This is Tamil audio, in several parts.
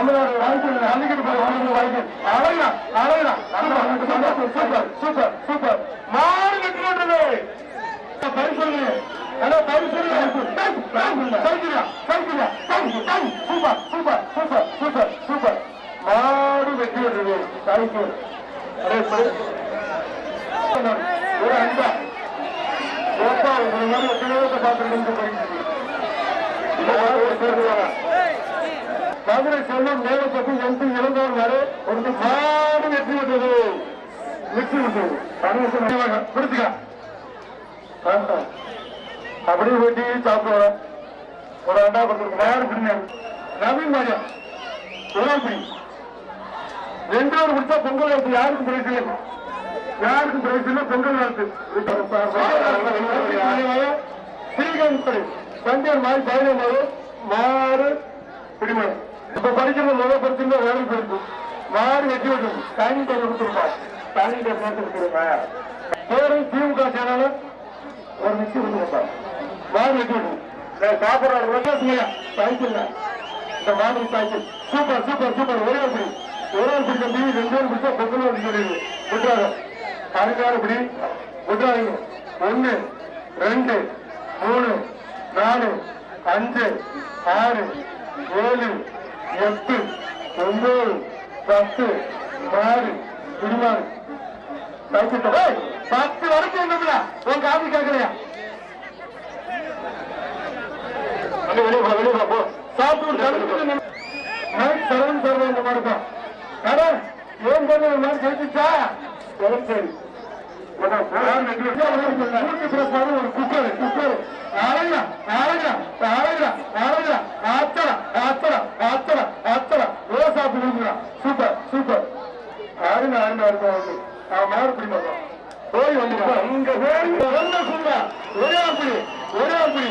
தமிழ்நாடு வாழ்க்கை அன்னைக்கு போய் வாழ்ந்து வாழ்க்கை அழகா அழகா சூப்பர் சூப்பர் சூப்பர் மாறு வெற்றி கொண்டது. பரிசோதனை. Super super super super super. மாடு வெற்றி கொண்டது. சைக்கிள். அரே ஒரு அன்பா. ஓப்பா ஒரு மாதிரி எத்தனையோ பார்த்துட்டு போயிட்டு நேரப்பட்டு எம்பி இளந்தோர் வரை ஒரு மாடு வெற்றி விட்டது வெற்றி விட்டது பிடிச்சுக்க அப்படியே வெட்டி வர. ஒரு அண்டா கொடுத்துருக்கு வேறு பிடிங்க நவீன் மாஜா ஒரு ரெண்டு பேர் பிடிச்சா பொங்கல் வாழ்த்து. யாருக்கும் பிரைஸ் இல்லை? யாருக்கும் பிரைஸ் இல்லை? பொங்கல் வாழ்த்து. ஸ்ரீகாந்த் படை. மாதிரி பயிரம் மாறு பிடிமணம் இப்ப படிக்கிறது முதல் படிச்சிருந்தா வேலை போயிருக்கு மாறி வெட்டி விட்டு டைனிங் டேபிள் கொடுத்துருப்பா. டைனிங் டேபிள் நேற்று கொடுத்துருப்பா. பேரு திமுக சேனல் ஒரு நிச்சயம் கொடுத்துருப்பா. மாறு வெட்டி விட்டு சாப்பிட்றாரு. சைக்கிள் இந்த மாதிரி சைக்கிள் சூப்பர் சூப்பர் சூப்பர் ஒரே ஒரு ஒரே ஒரு அப்படி தம்பி ரெண்டு பேரும் பிடிச்சா பொங்கல் வந்து சொல்லிடுது விட்டுறாரு அதுக்காக இப்படி விட்டுறாதீங்க. ஒன்று ரெண்டு மூணு நாலு அஞ்சு ஆறு ஏழு எட்டு ஒன்பது பத்து ஆறு இருபது பத்து வரைக்கும் இருந்ததுல உன் காப்பி கேட்கலையா? வெளியே போ வெளியே போ சாப்பிட்டு இந்த மாதிரி தான். ஏன் பண்ண இந்த மாதிரி கழிச்சுச்சா சரி சரி. ஒரு குக்கர் குக்கர் அழகா அழகா அழகா அழகா ஆத்தரா ஆத்தரா ஆத்தரா ஆத்தரா ஓ சாப்பிடுங்களா சூப்பர் சூப்பர் அருங்க அருங்க அருங்க வந்து அவன் மாறு பிடி மாட்டோம் போய் வந்து இங்க போய் ஒன்ன சொல்ல ஒரே அப்படி ஒரே அப்படி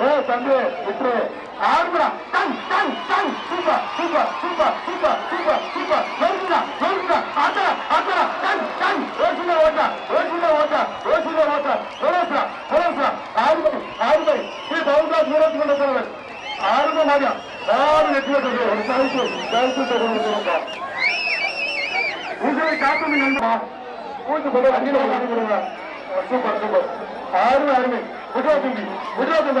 ஏ தம்பி விட்டு ஆடுறா டன் டன் ton super super super super super. Super வருதுடா வருதுடா ஆட்டா டன் டன். ஓசுல ஓட்டா ஓசுல ஓட்டா ஓசுல ஓட்டா போலோஸ்ரா போலோஸ்ரா ஆறு ஆறுபை ஸ்ரீ பவுண்டா சூரத் கொண்ட தலைவர் ஆறு மாடியா ஆறு வெற்றி வெட்டது ஒரு சைக்கிள் சைக்கிள் கொண்டு உங்களை காத்து நண்பா கூட்டு போட சூப்பர் சூப்பர். ஆறு அருமை குஜராத் குஜராத்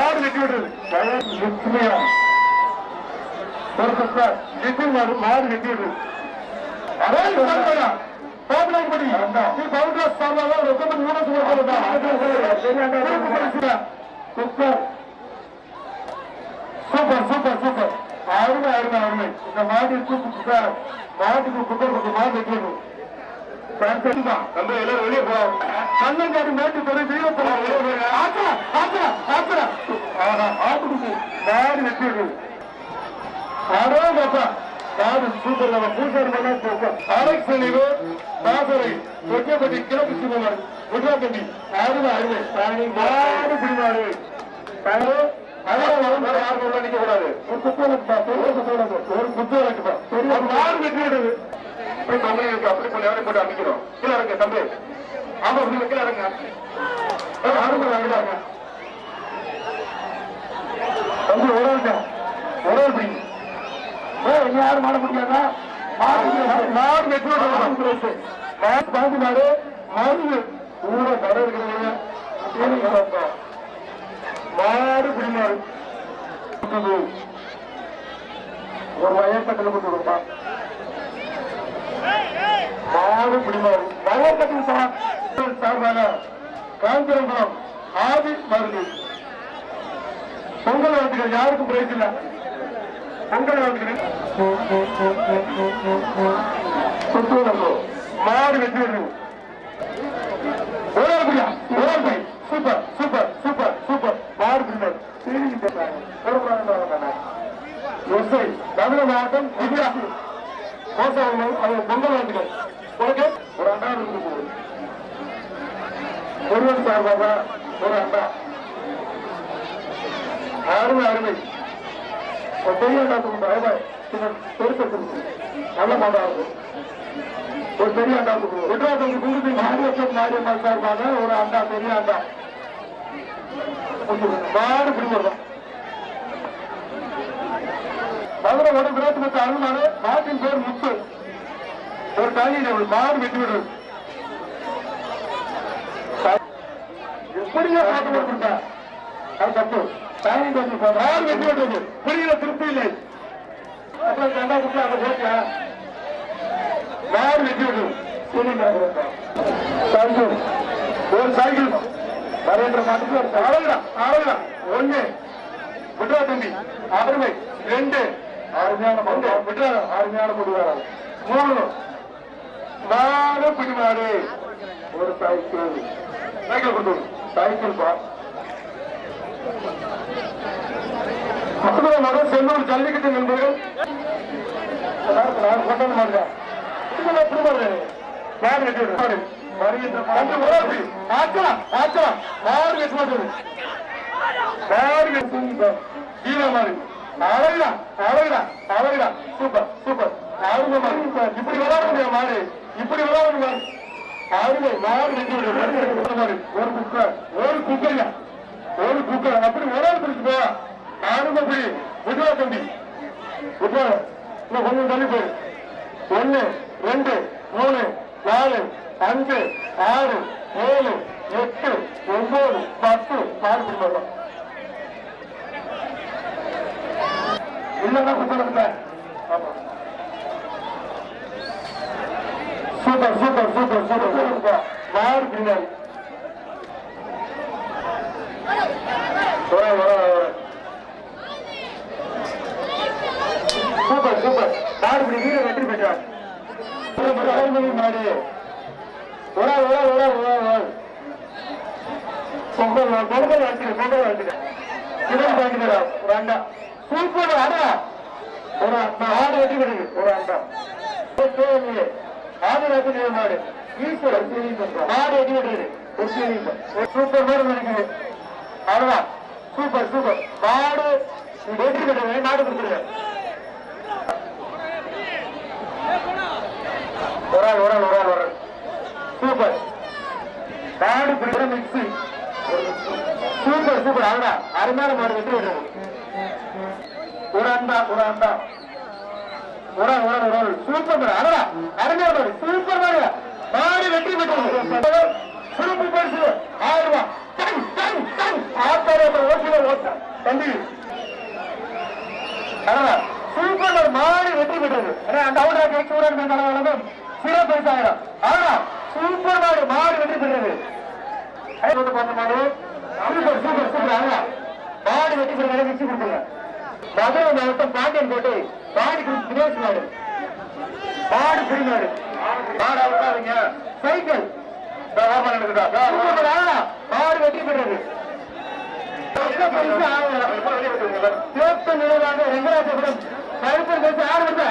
ஆறு வெற்றி விடுறது லட்சுமியா நிதின் மாறு வெற்றி விடுறது அதே பாபுலாபடி நீ பவுண்டா ஸ்தானால ரொம்ப மூணு சூப்பர் சூப்பர் சூப்பர். சூப்பர் அருமை அருமை. அருமை இந்த மாடி தூக்கு மாட்டுக்கு குக்கர் மாதிரி மாடு வைக்கணும் நம்ம எல்லாரும் வெளியே போவோம் கண்ணங்காடி மேட்டு துறை தெய்வ ஆத்திரா ஆத்திரா ஆத்திரா ஆஹா ஆட்டுக்கு மாடு வெட்டி ஆடோ பாப்பா. மாடு சூப்பர் நம்ம பூசாரி பண்ணா சூப்பர் அலெக்ஸ் நினைவு தாசரை தொட்டியப்பட்டி கிழக்கு சிவமர் குஜராத்தி அருமை அருமை தானி மாடு பிடிமாடு தானே ஒரு குத்து ஒரு குத்து ஒரு மாடு வெட்டி விடுது போய் இருக்கு அப்படி போய் எவரை போட்டு அமைக்கிறோம் கீழே இருங்க தம்பி. ஆமா நீங்க கீழே இருங்க ஆரம்பம் வாங்கிடாங்க தம்பி ஒரு இருக்க ஒரு ஏ இங்க யாரும் மாட முடியாதா? மாடு வெற்றி மாடு மாடு மாடு கூட இருக்கிறவங்க மாடு ஒரு வயசத்தில் கொண்டு மாடு பிடிமாறு நவப்பட்டி சார்பாக காஞ்சிரபுரம் ஆதி மருந்து பொங்கல் வாழ்த்துக்கள் யாருக்கும் பிரைஸ் இல்ல பொங்கல் வாழ்த்துக்கள் சுற்றுலா மாடு வெற்றி வருது சூப்பர் சூப்பர் சூப்பர் சூப்பர். மாடு தமிழக மாவட்டம் மோசம் பொங்கல் வாழ்த்துக்கள். உனக்கு? ஒரு அண்டா இருந்து போகுது ஒருவன் சார்பாக ஒரு அண்டா அருமை அருமை. ஒரு பெரிய அண்டா கொடுங்க நல்ல மாடா இருக்கும் ஒரு பெரிய அண்டா கொடுங்க. குஜராத் குங்குதி மாரியப்பன் மாரியம்மன் சார்பாக ஒரு அண்டா பெரிய அண்டா மாடு பிடிக்கிறோம் மதுரை வட விராட்டு மற்ற அருள்மாடு மாட்டின் பேர் முத்து. ஒரு தனி மாடு மாறு விடுறது எப்படியோ மாட்டு கொடுத்தா? அது தப்பு. தானி மாடு வெட்டி விடுறது புரியல திருப்தி இல்லை. அப்புறம் கண்டா குட்டி அங்க போட்டியா மாறு வெட்டி விடுறது ஒரு சைக்கிள் நரேந்திர மாட்டுக்கு ஒரு அழகுதான் அழகுதான் ஒண்ணு. விட்ரா தம்பி. அருமை. ரெண்டு. அருமையான விட்ரா அருமையான முடிவாரா மூணு. நாலு பிடிமாடு ஒரு சைக்கிள் சைக்கிள் கொண்டு. சைக்கிள் பா. மதுரை நகர் செல்லூர் ஜல்லிக்கட்டு நண்பர்கள். நான் கொண்டாட மாட்டேன் யார் ஓடாது ஆச்சலாம் ஆச்சலாம் மாடு வெட்டி மாட்டது மாடு வெட்டி ஹீரோ மாடு அழகுடா அழகுடா அழகுடா சூப்பர் சூப்பர். மாடு இப்படி விளையாட முடியாது மாடு. இப்படி விளையாட அருமை மாடு ஒரு குக்கர் ஒரு குக்கர்யா ஒரு குக்கர் அப்படி ஒரு ஆள் பிடிச்சு பிடி விடுவா தம்பி. இன்னும் கொஞ்சம் தள்ளி போயிரு. ஒன்னு ரெண்டு மூணு நாலு அஞ்சு ஆறு ஏழு எட்டு ஒன்பது பத்து. பால் குடும்பம் இல்லைன்னா குப்ப ஆமா. சூப்பர் சூப்பர் சூப்பர் சூப்பர் மாறு பின்னாடி வர வர வர சூப்பர் சூப்பர் மாடு பிடி வீர வெற்றி பெற்றார் மாடு ஒரா ஒரா ஒரா ஒரா ஒரா பொங்கல் வா- பொங்கல் வாழ்த்துக்க பொங்கல் வாழ்த்துக்க சிவன் பாட்டுக்கிறா ஒரு அண்டா சூப்பர் அடா ஒரு நான் ஆடு வெற்றி பெறுது ஒரு அண்டா தேவையில்லையே ஆடு மாடு ஈஸ்வரர் மாடு ஒரு சீரியல் சூப்பர் மாடு நினைக்குது அவ்வளவுதான். Super super. மாடு வெற்றி நாடு கொடுத்துருங்க. ஒரு ஆள் ஒரு ஆள் ஒரு ஆள் ஒரு ஆள். சூப்பர். நாடு பிடிக்கிற மிக்ஸி சூப்பர் சூப்பர். அவ்வளோ அருமையான மாடு வெற்றி விடுறது ஒரு அண்டா ஒரு அண்டா ஒரு ஒரு ஒரு சூப்பர் மாடு அவ்வளோ அருமையான மாடு சூப்பர் மாடு மாடு வெற்றி பெற்றது. சிறப்பு பரிசு. ஆயிரம் ரூபாய். டங், டங், டங். ஓட்டுல ஓட்ட தம்பி. சூப்பர் ஒரு மாடு வெற்றி பெற்றது. அந்த அவுட் ஆஃப் எக்ஸ்போர்ட் சிறப்பு ஆனா சூப்பர் மாடு மாடு வெற்றி பெற்றது. சூப்பர் சூப்பர் சூப்பர் ஆனா மாடு வெற்றி பெற்றது மிச்சு கொடுத்துருங்க. மதுரை மாவட்டம் பாண்டியன் கோட்டை மாடு தினேஷ் மாடு மாடு பிடிமாடு மாடு அவுட்டாதீங்க சைக்கிள் சூப்பர் ஆனா மாடு வெற்றி பெற்றது. சிவப்பு நிலையாக ரெங்கராஜபுரம் கருப்பர் பேச யார் வந்து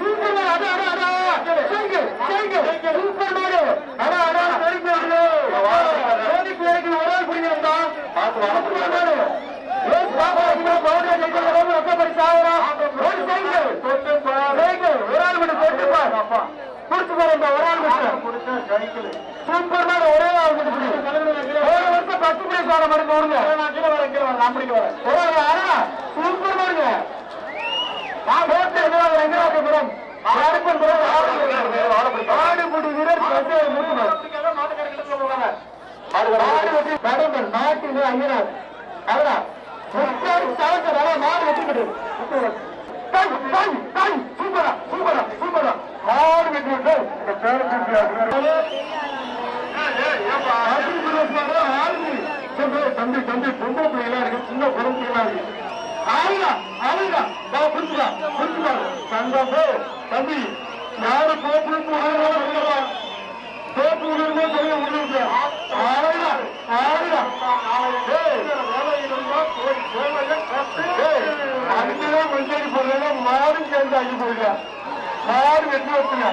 சூப்பர் மாடு அடா அடா அடா சைக்கிள் சைக்கிள் சூப்பர் மாடு அடா அடா சைக்கிள் ஓடிக்கு வரைக்கும் ஒரு ஆள் பிடிக்கிறா சூப்பர் மாடு ஏஸ் பாப்பா இங்க பவுடர் சைக்கிள் ரொம்ப ரொம்ப பரிசு ஆகிறோம் ஒரு சைக்கிள் சைக்கிள் ஒரு ஆள் மட்டும் தொட்டு பாரு குடிச்சு பாருங்க ஒரு ஆள் மட்டும் சைக்கிள் சூப்பர் மாடு ஒரே ஆள் மட்டும் பிடி. ஒரு வருஷம் பத்து பிரைஸ் வாங்க மட்டும் விடுங்க கீழே வரேன் கீழே வரேன் நான் பிடிக்க வரேன். ஒரு ஆளா சூப்பர் மாடுங்க நான் போட்டு எதிராக வெங்கடாஜபுரம் கருப்பன்புரம் ஆடுபுடி வீரர் பசை முத்துமன் மாடு வெட்டி கடம்பன் நாட்டின் ஐயனார். அதான் மாடு வெட்டி சூப்பரா சூப்பரா சூப்பரா மாடு வெட்டி விட்டு இந்த பேரை தம்பி தம்பி பொம்பளை பிள்ளைகளா இருக்கு சின்ன குழந்தை பிள்ளைகளா இருக்கு ஆளுடா ஆளுடா வா புரிஞ்சுடா புரிஞ்சுடா தங்கம் போ தம்பி யாரு கோப்பு கோப்பு விடுமோ சொல்லி விடுங்க ஆளுடா ஆளுடா அதுக்குதான் மஞ்சள் போடுறா மாடு சேர்ந்து அள்ளி போடுங்க மாடு வெட்டி வச்சுங்க மாடு வெட்டி விடுங்க சாப்பிடாங்க பட்டி செம்மல் போகணும் புத்தர் மாறிப்போம் சார் மாடு பிடிவாரு ஒரு புரிய அந்தம் ஏப்பா புழுவர் சட்டா வெற்றி வச்சுங்க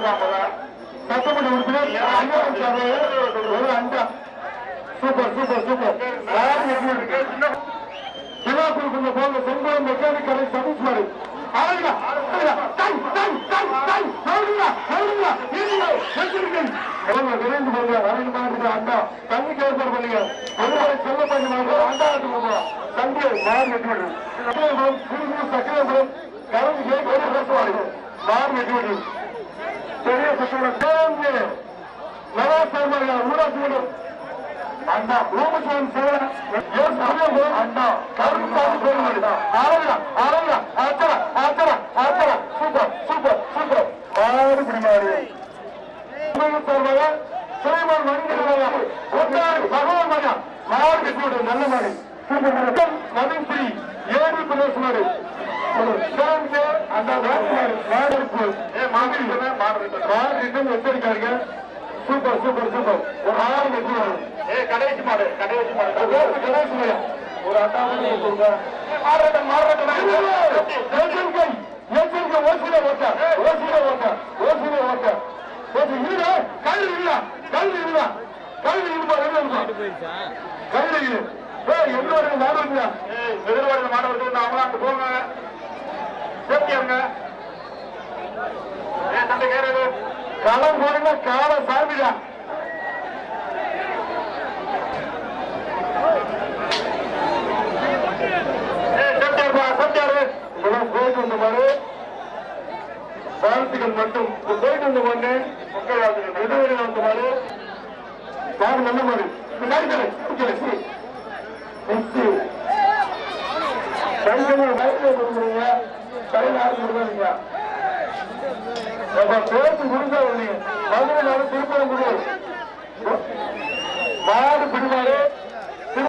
போகும்போதா வெற்றி உறுப்பினர் ஐயாயிரம் சார்பாக ஒரு அண்டா. Super super super. யார் எப்படி இருக்கு சிவா கொடுக்கின்ற போல செங்கோல் மெக்கானிக்கலை சதீஸ்வரி. விரைந்து போங்க வரையில் மாதிரி அண்ணா. தண்ணி கேசர் பண்ணுங்க ஒருவரை செல்ல பண்ணுவாங்க நல்ல மாதிரி சூப்பர் நவீன் ஸ்ரீ ஏடி பிரதேஷ் மாடு அந்த மாடு மாடு எச்சரிக்காருங்க சூப்பர் சூப்பர் சூப்பர் ஒரு ஆறு வெற்றி வரும் கடைசி மாடு கடைசி மாடு கடைசி மாடு ஒரு அட்டாவது சொல்லுங்க மாறாட்டம் மாறாட்டம் எச்சரிக்கை எச்சரிக்கை ஓசில ஓட்ட ஓசில ஓட்ட ஓசில ஓட்ட ஓசி இல்ல கல்வி இல்ல கல்வி இல்ல கல்வி இல்ல போயிருச்சா கல்வி இல்ல ஏய் எங்களோட மாடு இல்ல எதிர்வாடு மாடு வருது அவங்களாம் போங்க சேஃப்டியாங்க ஏ தந்தை கேரது களம் போடுங்க கால சாமிதான் போயிட்டு வந்த மாதிரி வாழ்த்துக்கள் மட்டும். போயிட்டு வந்த மாதிரி மக்கள் வாழ்த்துக்கள் வந்த மாதிரி யாரு நல்ல மாதிரி பின்னாடி தரேன். கொடுக்குறீங்க கையில் யாரு கொடுக்குறீங்க பேச்சு முடிஞ்சா மதுரை நாடு திருப்பரங்குடி மாடு பிடிவாரு